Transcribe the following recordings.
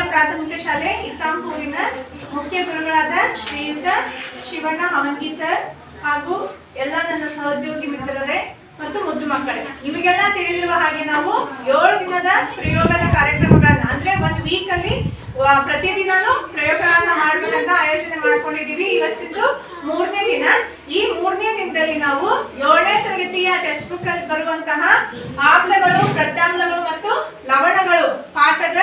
ಹಿರಿಯ ಪ್ರಾಥಮಿಕ ಶಾಲೆ ಇಸ್ಲಾಂಪೂರಿನ ಮುಖ್ಯ ಗುರುಗಳಾದ ಶ್ರೀಯುತ ಶಿವಣ್ಣ ಹಮಂಗಿ ಸರ್ ಹಾಗೂ ಎಲ್ಲ ನನ್ನ ಸಹೋದ್ಯೋಗಿ ಮಿತ್ರರೇ ಮತ್ತು ಮುದ್ದು ಮಕ್ಕಳೇ. ನಿಮಗೆಲ್ಲ ತಿಳಿದಿರುವ ಹಾಗೆ ನಾವು ಏಳು ದಿನದ ಪ್ರಯೋಗದ ಕಾರ್ಯಕ್ರಮಗಳನ್ನ, ಅಂದ್ರೆ ಒಂದ್ ವೀಕ್ ಅಲ್ಲಿ ಪ್ರತಿದಿನನೂ ಪ್ರಯೋಗಗಳನ್ನ ಮಾಡಬೇಕಂತ ಆಯೋಜನೆ ಮಾಡ್ಕೊಂಡಿದೀವಿ ಇವತ್ತಿದ್ದು ಮೂರನೇ ದಿನ. ಈ ಮೂರನೇ ದಿನದಲ್ಲಿ ನಾವು ಏಳನೇ ತರಗತಿಯ ಟೆಕ್ಸ್ಟ್ ಬುಕ್ ಅಲ್ಲಿ ಬರುವಂತಹ ಆಮ್ಲಗಳು ಪ್ರತ್ಯಾಮ್ಲಗಳು ಮತ್ತು ಲವಣಗಳು, ಪಾಠದ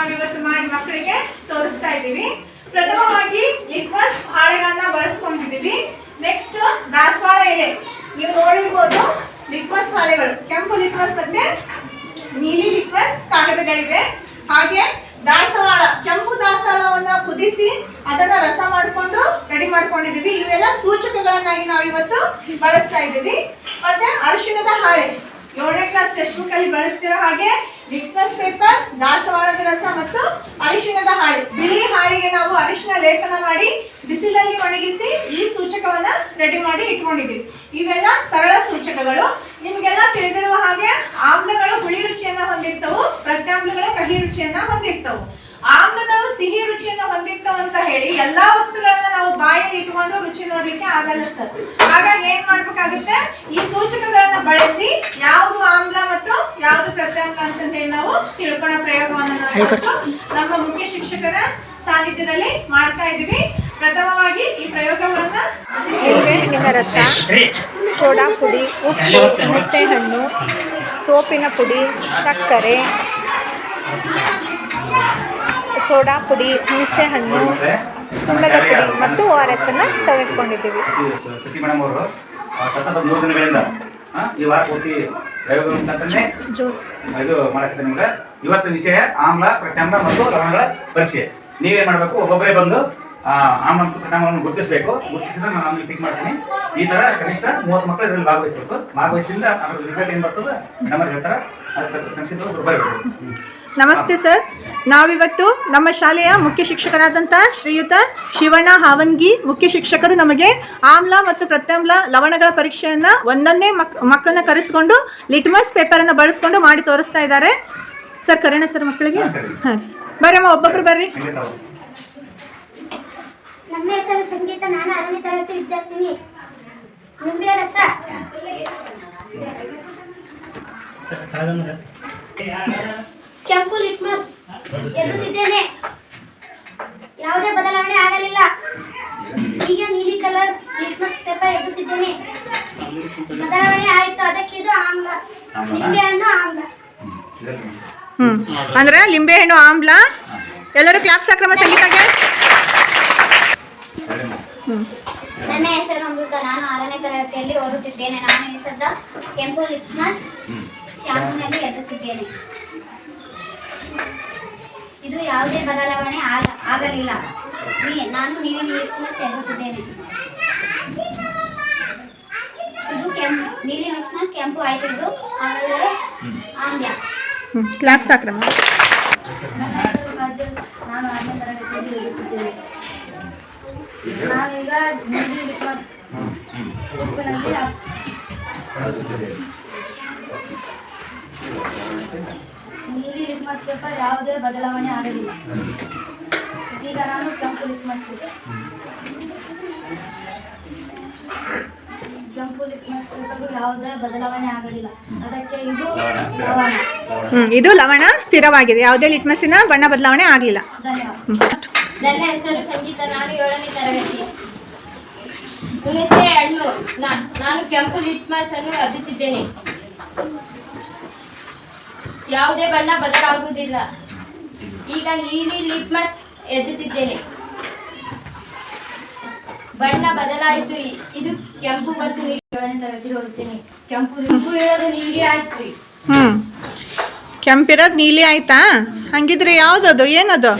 ನಾವು ಇವತ್ತು ಮಾಡಿ ಮಕ್ಕಳಿಗೆ ತೋರಿಸ್ತಾ ಇದ್ದೀವಿ. ಪ್ರಥಮವಾಗಿ ಲಿಕ್ವಸ್ ಹಾಳೆಗಳನ್ನ ಬಳಸ್ಕೊಂಡಿದ್ದೀವಿ. ನೆಕ್ಸ್ಟ್ ದಾಸವಾಳ ಎಲೆ. ನೀವು ನೋಡಿರ್ಬೋದು ಲಿಕ್ವಸ್ ಹಾಳೆಗಳು. ಕೆಂಪು ಲಿಕ್ವಸ್ ಮತ್ತೆ ನೀಲಿ ಲಿಕ್ವಸ್ ಕಾಗದಗಳಿವೆ. ಹಾಗೆ ದಾಸವಾಳ, ಕೆಂಪು ದಾಸವಾಳವನ್ನ ಕುದಿಸಿ ಅದನ್ನ ರಸ ಮಾಡಿಕೊಂಡು ರೆಡಿ ಮಾಡ್ಕೊಂಡಿದೀವಿ ಇವೆಲ್ಲ ಸೂಚಕಗಳನ್ನಾಗಿ ನಾವು ಇವತ್ತು ಬಳಸ್ತಾ ಇದ್ದೀವಿ. ಮತ್ತೆ ಅರಿಶಿಣದ ಹಾಳೆ. ಏಳನೇ ಕ್ಲಾಸ್ ಟೆಕ್ಸ್ಟ್ ಬುಕ್ ಅಲ್ಲಿ ಬಳಸ್ತಿರೋ ಹಾಗೆ ಲಿಟ್ಮಸ್ ಪೇಪರ್ ದಾಸವಾಳದ ರಸ ಮತ್ತು ಅರಿಶಿಣದ ಹಾಳಿ. ಬಿಳಿ ಹಾಳಿಗೆ ನಾವು ಅರಿಶಿನ ಲೇಪನ ಮಾಡಿ ಬಿಸಿಲಲ್ಲಿ ಒಣಗಿಸಿ ಈ ಸೂಚಕವನ್ನ ರೆಡಿ ಮಾಡಿ ಇಟ್ಕೊಂಡಿದ್ದೀವಿ ಇವೆಲ್ಲ ಸರಳ ಸೂಚಕಗಳು. ನಿಮಗೆಲ್ಲ ತಿಳಿದಿರುವ ಹಾಗೆ ಆಮ್ಲಗಳು ಹುಳಿ ರುಚಿಯನ್ನ ಹೊಂದಿರ್ತವು, ಪ್ರತ್ಯಾಮ್ಲಗಳು ಕಹಿ ರುಚಿಯನ್ನ ಹೊಂದಿರ್ತವು. ಆಮ್ಲಗಳು ಸಿಹಿ ರುಚಿಯನ್ನು ಹೊಂದಿತ್ತು ಅಂತ ಹೇಳಿ ಎಲ್ಲಾ ವಸ್ತುಗಳನ್ನ ನಾವು ಬಾಯಲ್ಲಿ ಇಟ್ಕೊಂಡು ರುಚಿ ನೋಡ್ಲಿಕ್ಕೆ ಆಗಲ್ಲ ಸರ್ ಹಾಗಾಗಿ ಏನ್ ಮಾಡ್ಬೇಕಾಗುತ್ತೆ? ಈ ಸೂಚಕಗಳನ್ನ ಬಳಸಿ ಯಾವುದು ಆಮ್ಲ ಮತ್ತು ಯಾವುದು ಪ್ರತ್ಯಾಮ್ಲ ಅಂತ ಹೇಳಿ ನಾವು ತಿಳ್ಕೊಳ್ಳೋ ಪ್ರಯೋಗವನ್ನು ನಾವು ನಮ್ಮ ಮುಖ್ಯ ಶಿಕ್ಷಕರ ಸಾನ್ನಿಧ್ಯದಲ್ಲಿ ಮಾಡ್ತಾ ಇದೀವಿ ಪ್ರಥಮವಾಗಿ ಈ ಪ್ರಯೋಗಗಳನ್ನ ರಸ ಸೋಡಾ ಪುಡಿ ಉಪ್ಪು ಹುಣಸೆಹಣ್ಣು ಸೋಪಿನ ಪುಡಿ ಸಕ್ಕರೆ ಸೋಡಾ ಪುಡಿ ಹುಣಸೆಹಣ್ಣು ಸುಣ್ಣದ ಪುಡಿ ಮತ್ತು ಓ ಆರ್ ಎಸ್ ಅನ್ನು ತೆಗೆದುಕೊಂಡಿದ್ದೀವಿ. ಸತತ ಮೂರು ದಿನಗಳಿಂದ ಈ ವಾರ ಪೂರ್ತಿ ಇದು ಮಾಡಕ್ಕೆ ನಿಮ್ಗೆ. ಇವತ್ತು ವಿಷಯ ಆಮ್ಲ ಪ್ರತ್ಯಾಮ್ಲ ಮತ್ತು ಲವಣಗಳ ಪರೀಕ್ಷೆ. ನೀವೇನ್ ಮಾಡ್ಬೇಕು? ಒಬ್ಬೊಬ್ಬರೇ ಬಂದು ಆ, ಆಮ್ಲ ಮತ್ತು ಪ್ರತ್ಯಾಮ್ಲವನ್ನು ಗುರುತಿಸಬೇಕು. ಗುರುತಿಸಿದ್ರೆ ನಾನು ಆಮೇಲೆ ಪಿಕ್ ಮಾಡ್ತೀನಿ. ಈ ತರ ಕನಿಷ್ಠ ಮೂವತ್ತು ಮಕ್ಕಳು ಇದರಲ್ಲಿ ಭಾಗವಹಿಸಬೇಕು. ಭಾಗವಹಿಸಿದ ಅದ್ರ ರಿಸಲ್ಟ್ ಏನ್ ಬರ್ತದೆ? ನಮ್ಮ ಹೇಳ್ತಾರೆ ಅದು ಸ್ವಲ್ಪ ಸಂಕ್ಷಿಪ್ತವಾಗಿ ಬರಬೇಕು ನಮಸ್ತೆ ಸರ್. ನಾವಿವತ್ತು ನಮ್ಮ ಶಾಲೆಯ ಮುಖ್ಯ ಶಿಕ್ಷಕರಾದಂಥ ಶ್ರೀಯುತ ಶಿವಣ್ಣ ಹಾವಂಗಿ ಮುಖ್ಯ ಶಿಕ್ಷಕರು ನಮಗೆ ಆಮ್ಲ ಮತ್ತು ಪ್ರತ್ಯಾಮ್ಲ ಲವಣಗಳ ಪರೀಕ್ಷೆಯನ್ನು ಒಂದನ್ನೇ ಮಕ್ ಮಕ್ಕಳನ್ನ ಕರೆಸ್ಕೊಂಡು ಲಿಟ್ಮಸ್ ಪೇಪರನ್ನು ಬಳಸ್ಕೊಂಡು ಮಾಡಿ ತೋರಿಸ್ತಾ ಇದ್ದಾರೆ. ಸರ್ ಕರೆಣ ಸರ್ ಮಕ್ಕಳಿಗೆ? ಹಾ, ಬರ್ರಮ್ಮ ಒಬ್ಬೊಬ್ರು ಬರ್ರಿ. ಹಂಗೆ ನನ್ನ ಹೆಸರು ಸಂಗೀತ ನಾನು ಆರನೇ ತರಗತಿ ವಿದ್ಯಾರ್ಥಿನಿ. ನಿಂಬೆ ರಸ ಕೆಂಪು ಲಿಟ್ಮಸ್. ಎದ್ದುತ್ತಿದ್ದೇನೆ. ಯಾವುದೇ ಬದಲಾವಣೆ ಆಗಲಿಲ್ಲ. ಈಗ ನೀಲಿ ಕಲರ್ ಲಿಟ್ಮಸ್ ಪೇಪರ್ ಎದ್ದುತ್ತಿದ್ದೇನೆ. ಬದಲಾವಣೆ ಆಯಿತು. ಅದಕ್ಕೆ ಇದು ಆಮ್ಲ. ನಿಂಬೆ ಹಣ್ಣು ಆಮ್ಲ. ಹ್ಮ್. ಹ್ಞೂ ಅಂದ್ರೆ ಲಿಂಬೆಹಣ್ಣು ಆಮ್ಲ. ಎಲ್ಲರೂ ಕ್ಲಾಪ್ ಸಕ್ರಮ ಸಂಗೀತಗೆ. ನನ್ನ ಹೆಸರು ಅಮೃತ. ನಾನು ಆರನೇ ತರಗತಿಯಲ್ಲಿ ಓದುತ್ತಿದ್ದೇನೆ. ನಾನು ಈ ಸದ್ದ ಕೆಂಪು ಲಿಟ್ಮಸ್ ಶಾಮಿನಲ್ಲಿ ಎದ್ದುತ್ತಿದ್ದೇನೆ. ಇದು ಯಾವುದೇ ಬದಲಾವಣೆ ಆಗ- ಆಗಲಿಲ್ಲ. ನೀ- ನಾನು ನೀರಿನ ಲಿಟ್ಮಸ್ ಎದ್ದುತ್ತಿದ್ದೇನೆ ಇದು ಕೆಂಪು ನೀಲಿ ಲಿಟ್ಮಸ್ ಕೆಂಪು ಆಯ್ತು ಇದು ಆಮೇಲೆ ಆಮ್ಲ. ಹ್ಞೂ ಕ್ಲಾಪ್ ಸಕ್ರಮ ನನ್ನ ಹೆಸರು ಕಾಜಲ್ ನಾನು ಆರನೇ ತರಗತಿಯಲ್ಲಿ ಓದುತ್ತಿದ್ದೇನೆ ನಾನೀಗ ನೀಲಿ ಲಿಟ್ಮಸ್ ಉಪ್ಪಿನಲ್ಲಿ ನೀಲಿ ಲಿಟ್ಮಸ್ ಪೇಪರ್ ಯಾವುದೇ ಬದಲಾವಣೆ ಆಗಲಿಲ್ಲ. ಈಗ ನಾನು ಕೆಂಪು ಲಿಟ್ಮಸ್ ಕೆಂಪು ಲಿಟ್ಮಸ್ ಪೇಪರ್ ಯಾವುದೇ ಬದಲಾವಣೆ ಆಗಲಿಲ್ಲ. ಅದಕ್ಕೆ ಇದು ಲವಣ, ಇದು ಲವಣ ಸ್ಥಿರವಾಗಿದೆ. ಯಾವುದೇ ಲಿಟ್ಮಸ್ಸಿನ ಬಣ್ಣ ಬದಲಾವಣೆ ಆಗಲಿಲ್ಲ. ಧನ್ಯವಾದ. ನನ್ನ ಹೆಸರು ಸಂಗೀತ. ನಾನು ಏಳನೇ ತರಗತಿ. ಹುಣಸೆ ಹಣ್ಣು ನಾನು ಕೆಂಪು ಲಿಟ್ಮಸ್ ಅನ್ನು ಅದ್ದುತ್ತಿದ್ದೇನೆ ಯಾವುದೇ ಬಣ್ಣ ಬದಲಾಗುವುದಿಲ್ಲ. ಈಗ ನೀಲಿ ಲಿಟ್ಮಸ್ ಎದ್ದುತ್ತಿದ್ದೇನೆ ಬಣ್ಣ ಬದಲಾಯಿತು. ಇದು ಕೆಂಪು ಮತ್ತು ನೀಲಿ. ಹೋಗ್ತೇನೆ. ಕೆಂಪು ಕೆಂಪು ಇರೋದು ನೀಲಿ ಆಯ್ತು ಹ್ಮ್. ಕೆಂಪಿರೋದು ನೀಲಿ ಆಯ್ತಾ? ಹಂಗಿದ್ರೆ ಯಾವ್ದದು? ಏನದು?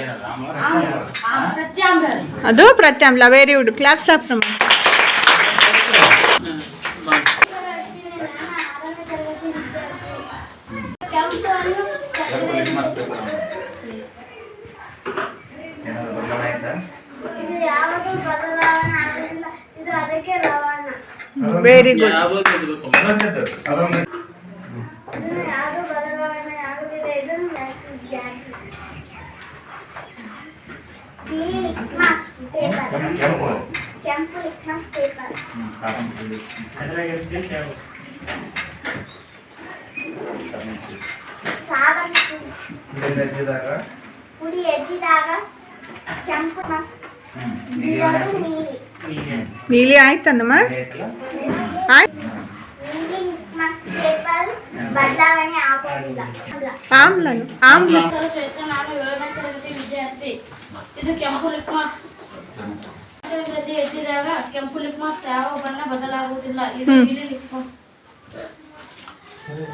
ಅದು ಪ್ರತ್ಯಾಮ್ಲ. ವೆರಿ ಗುಡ್ ಕ್ಲಾಪ್ಸ್ ಆಫ್ ನಮ್ಮ ವೆರಿ ಗುಡ್ ಕೆಂಪು ಲಿಟ್ಮಸ್ ಪೇಪರ್ ಹ್ಮ್, ಕಾಟನ್ ಪುಡಿ. ಸಾಬನ್ ಪುಡಿ ಎದ್ದಿದಾಗ ಕೆಂಪು ಮಸ್ ಹ್ಮ್. ನೀರು ನೀರು ಹಾಕಿ. ನೀಲಿ ನೀಲಿ ಆಯ್ತನಮ್ಮ ಆಯ್ತಲ್ಲ? ಆಯ್ತು ನೀಲಿ ಲಿಟ್ಮಸ್ ಪೇಪರ್ ಬದಲಾವಣೆ ಆಗೋದಿಲ್ಲ ಅಲ್ಲ. ಆಮ್ಲನು ಆಮ್ಲ ಹೆಸರು ಚೈತ್ರ ನಾನು ಏಳನೇ ತರಗತಿ ವಿದ್ಯಾರ್ಥಿ ಇದು ಕೆಂಪು ಲಿಕ್ಮಾಸ್ ತರಗತಿ ಹೆಚ್ಚಿದಾಗ ಕೆಂಪು ಲಿಕ್ಮಾಸ್ ಯಾವ ಬಣ್ಣ ಬದಲಾಗುವುದಿಲ್ಲ ಇದು ಹ್ಮ್. ನೀಲಿ ಲಿಕ್ಮಾಸ್ ನೀಲಿ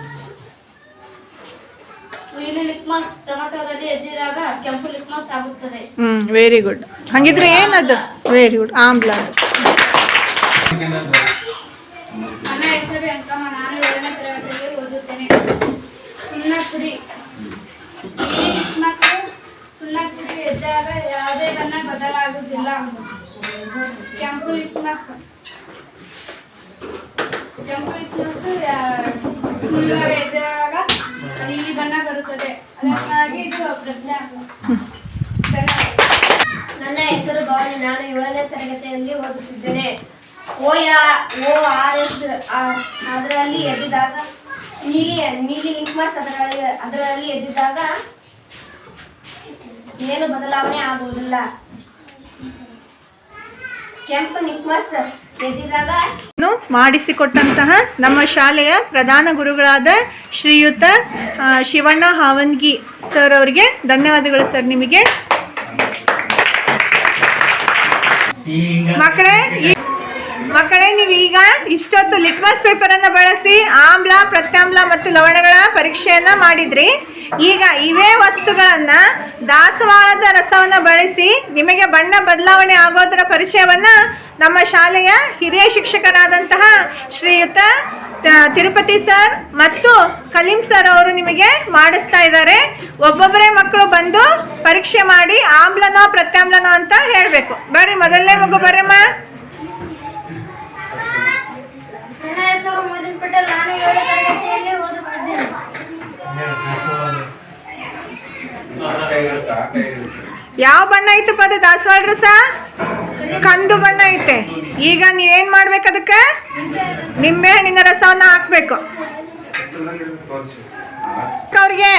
ಲಿಕ್ಮಾಸ್ ಟೊಮೆಟೊದಲ್ಲಿ ಎದ್ದಿದಾಗ ಕೆಂಪು ಲಿಕ್ಮಾಸ್ ಆಗುತ್ತದೆ. ಹ್ಮ್ ವೆರಿ ಗುಡ್ ಹಂಗಿದ್ರೆ ಏನದು? ವೆರಿ ಗುಡ್ ಆಮ್ಲ ಅದು. ನನ್ನ ಹೆಸರು ಅಂಕಮ್ಮ ನಾನು ಏಳನೇ ತರಗತಿಯಲ್ಲಿ ಓದುತ್ತೇನೆ. ಸುಣ್ಣ ಪುಡಿ ನೀಲಿ ಲಿಕ್ಮಾಸ್ ಸುಣ್ಣ ಪುಡಿ ಎದ್ದಾಗ ಯಾವುದೇ ಬಣ್ಣ ಬದಲಾಗುವುದಿಲ್ಲ. ಕೆಂಪು ಲಿಕ್ಮಸ್ ಕೆಂಪು ಲಿಕ್ಮಾಸ್ ಸುಣ್ಣ ಎದ್ದಾಗ ನೀಲಿ ಬಣ್ಣ ಬರುತ್ತದೆ. ಅದಕ್ಕಾಗಿ ಇದು ನನ್ನ ಹೆಸರು ಭವಾನಿ ನಾನು ಏಳನೇ ತರಗತಿಯಲ್ಲಿ ಓದುತ್ತಿದ್ದೇನೆ. ಓ ಯಾ ಓ ಆರ್ ಎಸ್ ಅದರಲ್ಲಿ ಎದ್ದಿದಾಗ ನೀಲಿ ನೀಲಿ ಲಿಂಕ್ಮಸ್ ಅದರಲ್ಲಿ ಅದರಲ್ಲಿ ಎದ್ದಿದಾಗ ಏನು ಬದಲಾವಣೆ ಆಗುವುದಿಲ್ಲ. ಮಾಡಿಸಿಕೊಟ್ಟಂತಹ ನಮ್ಮ ಶಾಲೆಯ ಪ್ರಧಾನ ಗುರುಗಳಾದ ಶ್ರೀಯುತ ಶಿವಣ್ಣ ಹಾವನ್ಗಿ ಸರ್ ಅವರಿಗೆ ಧನ್ಯವಾದಗಳು ಸರ್ ನಿಮಗೆ. ಮಕ್ಕಳೇ ಮಕ್ಕಳೇ, ನೀವು ಈಗ ಇಷ್ಟೊತ್ತು ಲಿಟ್ಮಸ್ ಪೇಪರ್ ಅನ್ನ ಬಳಸಿ ಆಮ್ಲ, ಪ್ರತ್ಯಾಮ್ಲ ಮತ್ತು ಲವಣಗಳ ಪರೀಕ್ಷೆಯನ್ನ ಮಾಡಿದ್ರಿ. ಈಗ ಇವೇ ವಸ್ತುಗಳನ್ನ ದಾಸವಾಳದ ರಸವನ್ನ ಬಳಸಿ ನಿಮಗೆ ಬಣ್ಣ ಬದಲಾವಣೆ ಆಗೋದರ ಪರಿಚಯವನ್ನ ನಮ್ಮ ಶಾಲೆಯ ಹಿರಿಯ ಶಿಕ್ಷಕರಾದಂತಹ ಶ್ರೀಯುತ ತಿರುಪತಿ ಸರ್ ಮತ್ತು ಕಲೀಂ ಸರ್ ಅವರು ನಿಮಗೆ ಮಾಡಿಸ್ತಾ ಇದ್ದಾರೆ. ಒಬ್ಬೊಬ್ಬರೇ ಮಕ್ಕಳು ಬಂದು ಪರೀಕ್ಷೆ ಮಾಡಿ ಆಮ್ಲನೋ ಪ್ರತ್ಯಾಮ್ಲನೋ ಅಂತ ಹೇಳಬೇಕು. ಬರ್ರಿ ಮೊದಲನೇ ಮಗು ಬರ್ರಮ್ಮ. ನನ್ನ ಹೆಸರು ಮೋದಿನ್ ಪಟೇಲ್ ನಾನು ಏಳನೇ ತರಗತಿಯಲ್ಲಿ ಓದುತ್ತಿದ್ದೇನೆ. ಯಾವ ಬಣ್ಣ ಐತಪ್ಪ ಅದು ದಾಸವಾಳ ರಸ ಕಂದು ಬಣ್ಣ ಐತೆ. ಈಗ ನೀವೇನ್ ಮಾಡ್ಬೇಕು ಅದಕ್ಕೆ? ನಿಂಬೆ ಹಣ್ಣಿನ ರಸವನ್ನ ಹಾಕ್ಬೇಕು. ಅವ್ರಿಗೆ.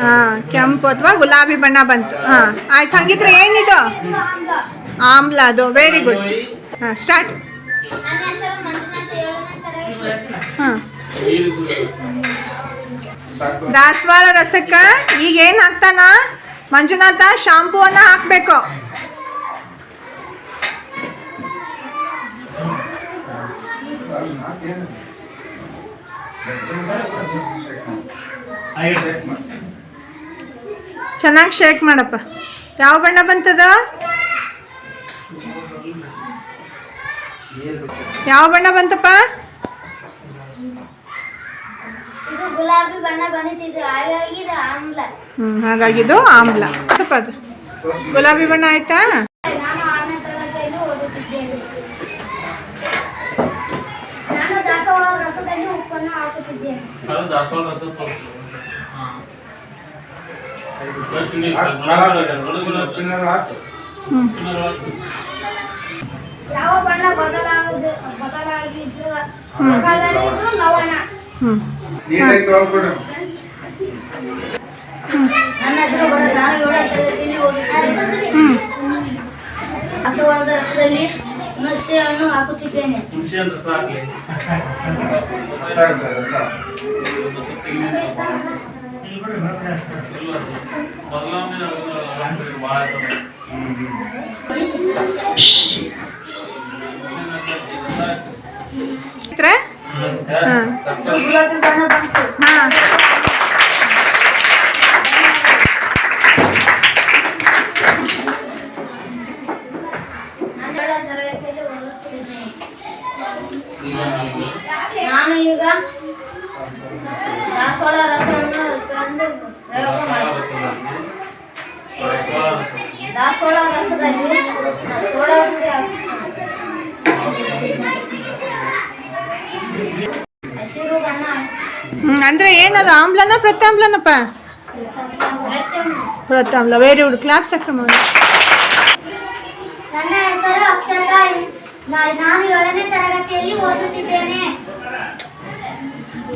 ಹಾ. ಕೆಂಪು ಅಥವಾ ಗುಲಾಬಿ ಬಣ್ಣ ಬಂತು. ಹಾ, ಆಯ್ತು. ಹಂಗಿದ್ರೆ ಏನಿದು? ಆಮ್ಲ ಅದು. ವೆರಿ ಗುಡ್ ಹಾ ಸ್ಟಾರ್ಟ್ ಹಾ. ದಾಸವಾಳ ರಸಕ್ಕ ಈಗ ಏನ್ ಹಾಕ್ತಾನ? ಮಂಜುನಾಥ ಶಾಂಪೂವನ್ನ ಹಾಕ್ಬೇಕು. ಚೆನ್ನಾಗಿ ಶೇಕ್ ಮಾಡಪ್ಪ. ಯಾವ ಬಣ್ಣ ಬಂತದ? ಯಾವ ಬಣ್ಣ ಬಂತಪ್ಪ ಇದು ಗುಲಾಬಿ ಬಣ್ಣ ಬಂದಿತ್ತು ಹಾಗಾಗಿ ಇದು ಆಮ್ಲ. ಹ್ಮ್ ಹಾಗಾಗಿದು ಆಮ್ಲ. ಸ್ವಲ್ಪ ಅದು. ಗುಲಾಬಿ ಬಣ್ಣ ಆಯ್ತಾ? ನಾನು ಆರನೇ ತರಗತಿಯಲ್ಲಿ ಓದುತ್ತಿದ್ದೇನೆ. ನಾನು ದಾಸವಾಳ ರಸದಲ್ಲಿ ಉಪ್ಪನ್ನು ಹಾಕುತ್ತಿದ್ದೇನೆ. ಅದು ದಾಸವಾಳ ರಸ ಯಾವ ಬಣ್ಣ ಬದಲಾಗದು ಬದಲಾಗಿದ್ದು ಬದಲಾಗಿದ್ದು ಲವಣ ಹ್ಮ್. ದಾಸವಾಳದ ರಸದಲ್ಲಿ ಹುಣಸೆ ಹಣ್ಣು ಹಾಕುತ್ತಿದ್ದೇನೆ ಬದಲಾವಣೆ ಆಗೋದು ಭಾಳ ಆಯ್ತು. ಇದ್ರೆ ಹಾ ಗುಲಾಬಿ ಬಣ್ಣ ಬಂತು ಹಾ ಹನ್ನೆರಡನೇ ತರಗತಿಯಲ್ಲಿ ಓದುತ್ತಿದ್ದೇನೆ ಈಗ ನಮ್ಗೆ ನಾನು ಈಗ ದಾಸವಾಳ ರಸವನ್ನು ತಂದು ಪ್ರಯೋಗ ಮಾಡಿದೆ ದಾಸವಾಳ ರಸ ದಾಸವಾಳ ರಸದಲ್ಲಿ ಸೋಡಾ ಪುಡಿ ಹಾಕಿ- ಅಂದ್ರೆ ಏನದು ಆಮ್ಲನ ಪ್ರತ್ಯಾಮ್ಲನಪ್ಪ ಪ್ರತಿಯೊಂದು ಪ್ರಥಮ್ಲ ವೆರಿ ಗುಡ್ ಕ್ಲಾಪ್ಸ್ ತಕ್ರಮ ನನ್ನ ಹೆಸರು ಅಕ್ಷತಾ ನಾ- ನಾನು ಏಳನೇ ತರಗತಿಯಲ್ಲಿ ಓದುತ್ತಿದ್ದೇನೆ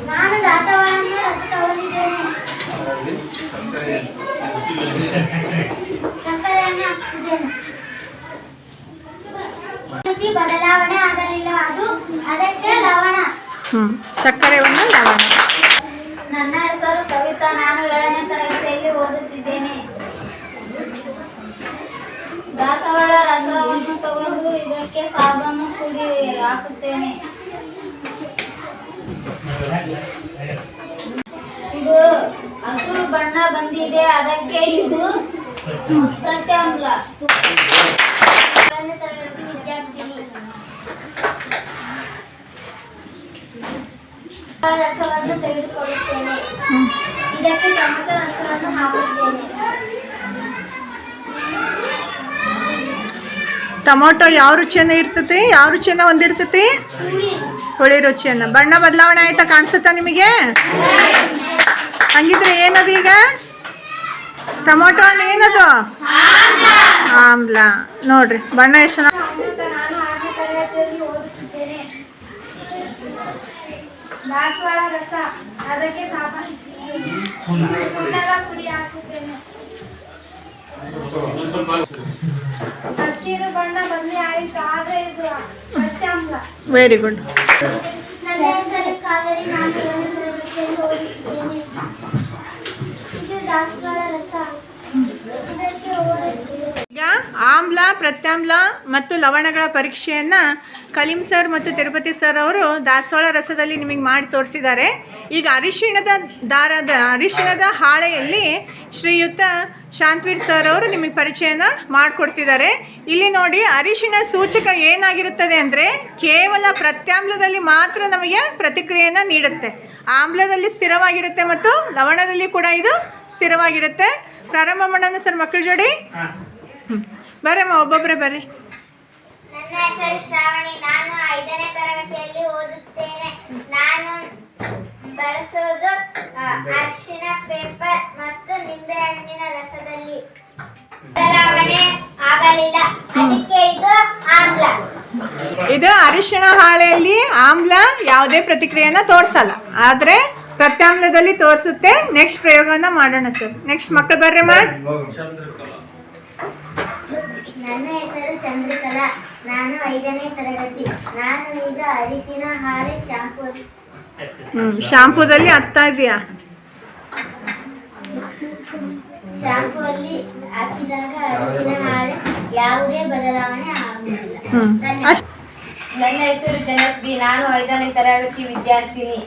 ನಾನು ದಾಸವಾಳವನ್ನು ರಸ ತಗೊಂಡಿದ್ದೇನೆ ಸಕ್ಕರೆಯನ್ನು ಹಾಕ್ತಿದ್ದೇನೆ ರೀತಿ ಬದಲಾವಣೆ ಆಗಲಿಲ್ಲ ಅದು ಅದಕ್ಕೆ ಲವಣ ಹ್ಞೂ ಸಕ್ಕರೆವನ್ನು ಲವಣ ನನ್ನ ಹೆಸರು ಕವಿತಾ ನಾನು ಏಳನೇ ತರಗತಿಯಲ್ಲಿ ಓದುತ್ತಿದ್ದೇನೆ ರಸವನ್ನು ತಗೊಂಡು ಇದಕ್ಕೆ ಸಾಬನ್ನು ಕೂಡಿ ಹಾಕುತ್ತೇನೆ. ಇದು ಹಸಿರು ಬಣ್ಣ ಬಂದಿದೆ, ಅದಕ್ಕೆ ಇದು ಪ್ರತ್ಯಾಮ್ಲ ತರಗತಿ ರಸವನ್ನು ತೆಗೆದುಕೊಳ್ಳುತ್ತೇನೆ. ಟೊಮೊಟೊ ಯಾವ ರುಚಿಯನ್ನ ಇರ್ತತಿ ಯಾವ ರುಚಿಯನ್ನ ಹೊಂದಿರ್ತತಿ ಹುಳಿ ರುಚಿಯನ್ನ. ಬಣ್ಣ ಬದಲಾವಣೆ ಆಯ್ತಾ ಕಾಣಿಸುತ್ತಾ ನಿಮಗೆ? ಹಂಗಿದ್ರೆ ಏನದು ಈಗ? ಟೊಮೊಟೊ ಹಣ್ಣು ಏನದು? ಆಮ್ಲ. ನೋಡ್ರಿ, ಬಣ್ಣ ಎಷ್ಟು ಚೆನ್ನಾಗಿ ಅದಕ್ಕೆ ಸಾಬಾನು ಸುಣ್ಣದ ಪುಡಿ ಹಾಕುತ್ತೇನೆ ಇನ್ನೊಂದ್ ಸ್ವಲ್ಪ ಹಸಿರು ಬಣ್ಣ ಬದಲಿ ಆಯ್ತು ಆದರೆ ಇದು ವೆರಿ ಗುಡ್ ನನ್ನ ಹೆಸರು ಕಾವೇರಿ ನಾನು ಏಳನೇ ಇದು ದಾಸವಾಳ ರಸ. ಇದಕ್ಕೆ ಓದುತ್ತೇನೆ ಈಗ ಆಮ್ಲ ಪ್ರತ್ಯಾಮ್ಲ ಮತ್ತು ಲವಣಗಳ ಪರೀಕ್ಷೆಯನ್ನು ಕಲಿಂ ಸರ್ ಮತ್ತು ತಿರುಪತಿ ಸರ್ ಅವರು ದಾಸವಾಳ ರಸದಲ್ಲಿ ನಿಮಗೆ ಮಾಡಿ ತೋರಿಸಿದ್ದಾರೆ. ಈಗ ಅರಿಶಿಣದ ದಾರದ ಅರಿಶಿಣದ ಹಾಳೆಯಲ್ಲಿ ಶ್ರೀಯುತ ಶಾಂತವೀರ್ ಸರ್ ಅವರು ನಿಮಗೆ ಪರಿಚಯನ ಮಾಡಿಕೊಡ್ತಿದ್ದಾರೆ. ಇಲ್ಲಿ ನೋಡಿ ಅರಿಶಿನ ಸೂಚಕ ಏನಾಗಿರುತ್ತದೆ ಅಂದರೆ ಕೇವಲ ಪ್ರತ್ಯಾಮ್ಲದಲ್ಲಿ ಮಾತ್ರ ನಮಗೆ ಪ್ರತಿಕ್ರಿಯೆಯನ್ನು ನೀಡುತ್ತೆ. ಆಮ್ಲದಲ್ಲಿ ಸ್ಥಿರವಾಗಿರುತ್ತೆ ಮತ್ತು ಲವಣದಲ್ಲಿ ಕೂಡ ಇದು ಸ್ಥಿರವಾಗಿರುತ್ತೆ. ಪ್ರಾರಂಭ ಮಾಡೋಣ ಸರ್ ಮಕ್ಕಳ ಜೋಡಿ. ಬರಮ್ಮ ಬರ್ರಮ್ಮ ಒಬ್ಬೊಬ್ಬರೇ ಬರ್ರಿ. ನನ್ನ ಹೆಸರು ಶ್ರಾವಣಿ. ನಾನು ಐದನೇ ತರಗತಿಯಲ್ಲಿ ಓದುತ್ತೇನೆ. ಅರಿಶಿಣ ಹಾಳೆಯಲ್ಲಿ ಆಮ್ಲ ಯಾವುದೇ ಪ್ರತಿಕ್ರಿಯೆನ ತೋರಿಸಲ್ಲ. ಆದರೆ ಪ್ರತ್ಯಾಮ್ಲದಲ್ಲಿ ತೋರಿಸುತ್ತೆ. ನೆಕ್ಸ್ಟ್ ಪ್ರಯೋಗವನ್ನ ಮಾಡೋಣ ಸರ್ ನೆಕ್ಸ್ಟ್ ಮಕ್ಕಳು ಬರ್ರಿ ಮಾಡಿ ನನ್ನ ಹೆಸರು ಚಂದ್ರಕಲಾ. ನಾನು ಐದನೇ ತರಗತಿ. ನಾನು ಈಗ ಅರಿಶಿನ ಹಾಳೆ ಶಾಂಪೂ ಹ್ಞೂ ಶಾಂಪೂದಲ್ಲಿ ಹತ್ತಾ ಇದೆಯಾ? ಶಾಂಪೂ ಅಲ್ಲಿ ಹಾಕಿದಾಗ ಅರಿಶಿನ ಹಾಳೆ ಯಾವುದೇ ಬದಲಾವಣೆ ಆಗುವುದಿಲ್ಲ. ನನ್ನ ಹೆಸರು ಜನತ್ ಬಿ ನಾನು ಐದನೇ ತರಗತಿ ವಿದ್ಯಾರ್ಥಿನಿ.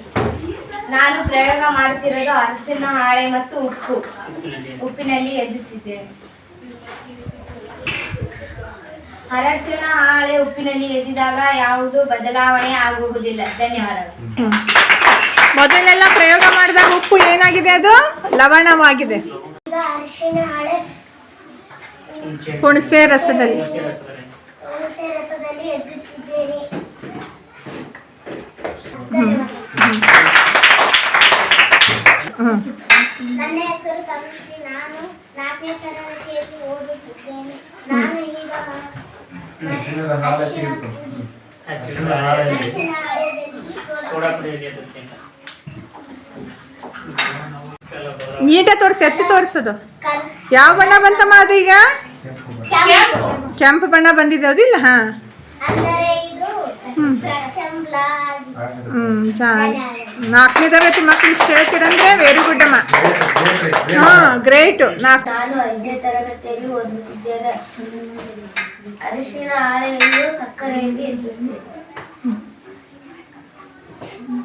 ನಾನು ಪ್ರಯೋಗ ಮಾಡುತ್ತಿರೋದು ಅರಸಿನ ಹಾಳೆ ಮತ್ತು ಉಪ್ಪು ಉಪ್ಪಿನಲ್ಲಿ ಎದ್ದುತ್ತಿದ್ದೇನೆ ಅರಸಿನ ಹಾಳೆ ಉಪ್ಪಿನಲ್ಲಿ ಎದ್ದಿದಾಗ ಯಾವುದು ಬದಲಾವಣೆ ಆಗುವುದಿಲ್ಲ. ಧನ್ಯವಾದಗಳು. ಮೊದಲೆಲ್ಲ ಪ್ರಯೋಗ ಮಾಡಿದಾಗ ಉಪ್ಪು ಏನಾಗಿದೆ ಅದು? ಲವಣವಾಗಿದೆ. ಈಗ ಅರಿಶಿನ ಹಾಳೆ ಹುಣಸೆ ರಸದಲ್ಲಿ. ಹುಣಸೆ ರಸದಲ್ಲಿ ಎದ್ದುತ್ತಿದ್ದೇನೆ ಹ್ಞೂ ನನ್ನ ಹೆಸರು ತಮಿಶ್ರೀ ನಾನು ನಾಲ್ಕನೇ ತರಗತಿಯಲ್ಲಿ ಓದುತ್ತಿದ್ದೇನೆ. ನಾನು ಈಗ ನೀಟ ತೋರಿಸಿ ಎತ್ತಿ ತೋರಿಸೋದು. ಯಾವ ಬಣ್ಣ ಬಂತಮ್ಮ ಅದು ಈಗ? ಕೆಂಪು. ಕೆಂಪು ಬಣ್ಣ ಬಂದಿದೆ ಅದಿಲ್ಲ ಹಾಂ ಅಂದರೆ ಇದು ಹ್ಮ್. ಪ್ರಥಮ್ಲ ಆಗಿದೆ. ಹ್ಞೂ ಚೆನ್ನಾಗಿ ನಾಲ್ಕನೇ ತರಗತಿ ಮಕ್ಕಳು ಇಷ್ಟು ಹೇಳ್ತೀರಂದ್ರೆ ವೆರಿ ಗುಡ್ ಅಮ್ಮ. ಹಾಂ ಗ್ರೇಟು ನಾಲ್ಕು ನಾನು ಐದನೇ ತರಗತಿಯಲ್ಲಿ ಓದುತ್ತಿದ್ದೇನೆ. ಅರಿಶಿನ ಹಾಳೆಯನ್ನು ಸಕ್ಕರೆಯಲ್ಲಿ ಎದ್ದುತ್ತೇನೆ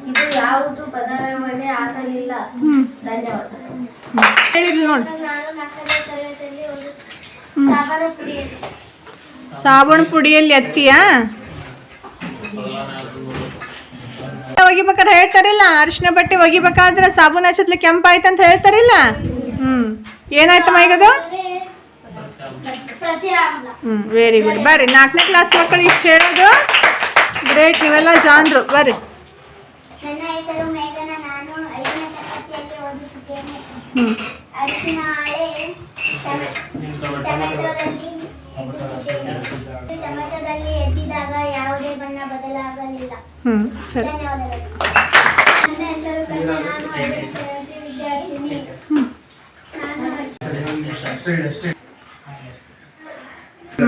ಇದು ಯಾವುದು ಬದಲಾವಣೆ ಆಗಲಿಲ್ಲ. ಧನ್ಯವಾದಗಳು ಹೇಳಿದ್ಲು ನೋಡಿ. ನಾನು ನಾಲ್ಕನೇ ತರಗತಿಯಲ್ಲಿ ಸಾಬಾನು ಸಾಬೂನು ಪುಡಿಯಲ್ಲಿ. ಎತ್ತಿಯಾ? ಒಗಿಬೇಕಾದ್ರೆ ಹೇಳ್ತಾರಿಲ್ಲ. ಅರಿಶಿನ ಬಟ್ಟೆ ಒಗಿಬೇಕಾದ್ರೆ ಸಾಬೂನ್ ಹಚ್ಚತ್ಲೆ ಕೆಂಪಾಯ್ತು ಅಂತ ಹೇಳ್ತಾರಿಲ್ಲ. ಹ್ಮ್. ಏನಾಯ್ತು ಮೈಗದು? ಹ್ಮ್ ವೆರಿ ಗುಡ್ ಬರ್ರಿ ನಾಲ್ಕನೇ ಕ್ಲಾಸ್ ಮಕ್ಕಳು ಇಷ್ಟು ಹೇಳೋದು? ಗ್ರೇಟ್ ನೀವೆಲ್ಲ ಜಾನ್ರು ಬರ್ರಿ. ಹ್ಮ್. ಟೊಮೆಟೊದಲ್ಲಿ ಎದ್ದಿದಾಗ ಯಾವುದೇ ಬಣ್ಣ ಬದಲಾಗಲಿಲ್ಲ. ಹ್ಞೂ ಸರಿ ಧನ್ಯವಾದಗಳು ನನ್ನ ಹೆಸರು ಕನ್ಯಾ ನಾನು ಐದನೇ ತರಗತಿ ವಿದ್ಯಾರ್ಥಿನಿ ನಾನು ಹ್ಞೂ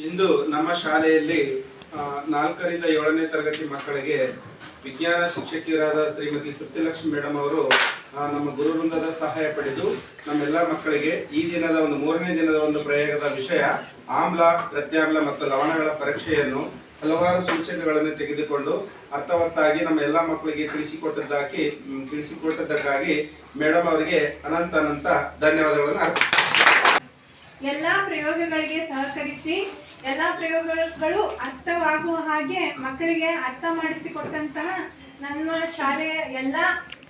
ಇಂದು ನಮ್ಮ ಶಾಲೆಯಲ್ಲಿ ನಾಲ್ಕರಿಂದ ಏಳನೇ ತರಗತಿ ಮಕ್ಕಳಿಗೆ ವಿಜ್ಞಾನ ಶಿಕ್ಷಕಿಯರಾದ ಶ್ರೀಮತಿ ಸತ್ಯಲಕ್ಷ್ಮಿ ಮೇಡಮ್ ಅವರು ನಮ್ಮ ಗುರುವೃಂದದ ಸಹಾಯ ಪಡೆದು ನಮ್ಮೆಲ್ಲ ಮಕ್ಕಳಿಗೆ ಈ ದಿನದ ಒಂದು ಮೂರನೇ ದಿನದ ಒಂದು ಪ್ರಯೋಗದ ವಿಷಯ ಆಮ್ಲ, ಪ್ರತ್ಯಾಮ್ಲ ಮತ್ತು ಲವಣಗಳ ಪರೀಕ್ಷೆಯನ್ನು ಹಲವಾರು ಸೂಚನೆಗಳನ್ನು ತೆಗೆದುಕೊಂಡು ಅರ್ಥವತ್ತಾಗಿ ನಮ್ಮ ಎಲ್ಲ ಮಕ್ಕಳಿಗೆ ತಿಳಿಸಿಕೊಟ್ಟದ್ದಾಗಿ ತಿಳಿಸಿಕೊಟ್ಟದ್ದಕ್ಕಾಗಿ ಮೇಡಮ್ ಅವರಿಗೆ ಅನಂತ ಅನಂತ ಧನ್ಯವಾದಗಳನ್ನು ಎಲ್ಲಾ ಪ್ರಯೋಗಗಳಿಗೆ ಸಹಕರಿಸಿ, ಎಲ್ಲ ಪ್ರಯೋಗಗಳು ಅರ್ಥವಾಗುವ ಹಾಗೆ ಮಕ್ಕಳಿಗೆ ಅರ್ಥ ಮಾಡಿಸಿಕೊಟ್ಟಂತಹ ನನ್ನ ಶಾಲೆಯ ಎಲ್ಲ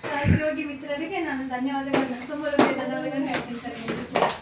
ಸಹೋದ್ಯೋಗಿ ಮಿತ್ರರಿಗೆ ನಾನು ಧನ್ಯವಾದಗಳನ್ನು, ತುಂಬ ಧನ್ಯವಾದಗಳನ್ನು ಹೇಳ್ತೀನಿ